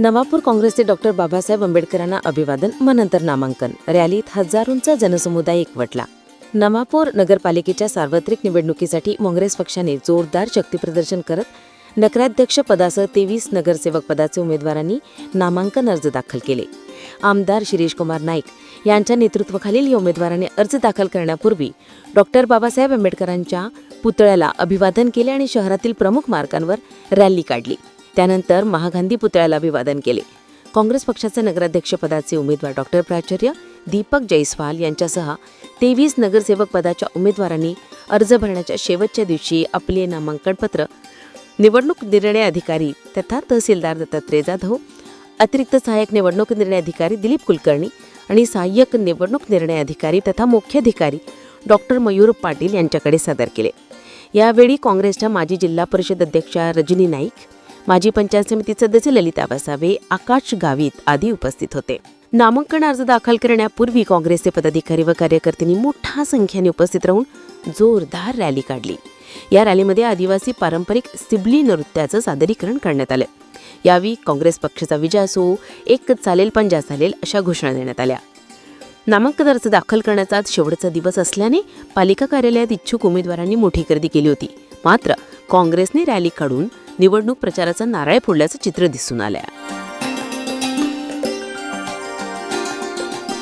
नवापूर काँग्रेसचे डॉक्टर बाबासाहेब आंबेडकरांना अभिवादन मनंतर नंतर नामांकन. रॅलीत हजारोंचा जनसमुदाय एकवटला. नवापूर नगरपालिकेच्या सार्वत्रिक निवडणुकीसाठी काँग्रेस पक्षाने जोरदार शक्तीप्रदर्शन करत नगराध्यक्ष पदासह तेवीस नगरसेवक पदाचे उमेदवारांनी नामांकन अर्ज दाखल केले. आमदार शिरीष कुमार नाईक यांच्या नेतृत्वाखालील या उमेदवारांनी अर्ज दाखल करण्यापूर्वी डॉक्टर बाबासाहेब आंबेडकरांच्या पुतळ्याला अभिवादन केले आणि शहरातील प्रमुख मार्गांवर रॅली काढली. त्यानंतर महागांधी पुतळ्याला अभिवादन केले. काँग्रेस पक्षाचे नगराध्यक्षपदाचे उमेदवार डॉक्टर प्राचार्य दीपक जैस्वाल यांच्यासह तेवीस नगरसेवक पदाच्या उमेदवारांनी अर्ज भरण्याच्या शेवटच्या दिवशी आपले नामांकन पत्र निवडणूक निर्णय अधिकारी तथा तहसीलदार दत्तात्रय जाधव अतिरिक्त सहाय्यक निवडणूक निर्णय अधिकारी दिलीप कुलकर्णी आणि सहाय्यक निवडणूक निर्णय अधिकारी तथा मुख्याधिकारी डॉक्टर मयूर पाटील यांच्याकडे सादर केले. यावेळी काँग्रेसच्या माजी जिल्हा परिषद अध्यक्षा रजनी नाईक माजी पंचायत समिती सदस्य ललिता वसावे आकाश गावित आदी उपस्थित होते. नामांकन अर्ज दाखल करण्यापूर्वी काँग्रेसचे पदाधिकारी व कार्यकर्त्यांनी मोठ्या संख्येने उपस्थित राहून जोरदार रॅली काढली. या रॅलीमध्ये आदिवासी पारंपरिक सिबली नृत्याचं सादरीकरण करण्यात आलं. यावेळी काँग्रेस पक्षाचा विजय असो एक चालेल पंजा चालेल अशा घोषणा देण्यात आल्या. नामांकन अर्ज दाखल करण्याचा आज शेवटचा दिवस असल्याने पालिका कार्यालयात इच्छुक उमेदवारांनी मोठी गर्दी केली होती. मात्र काँग्रेसने रॅली काढून निवडणूक प्रचाराचा नारळ फोडल्याचं चित्र दिसून आलं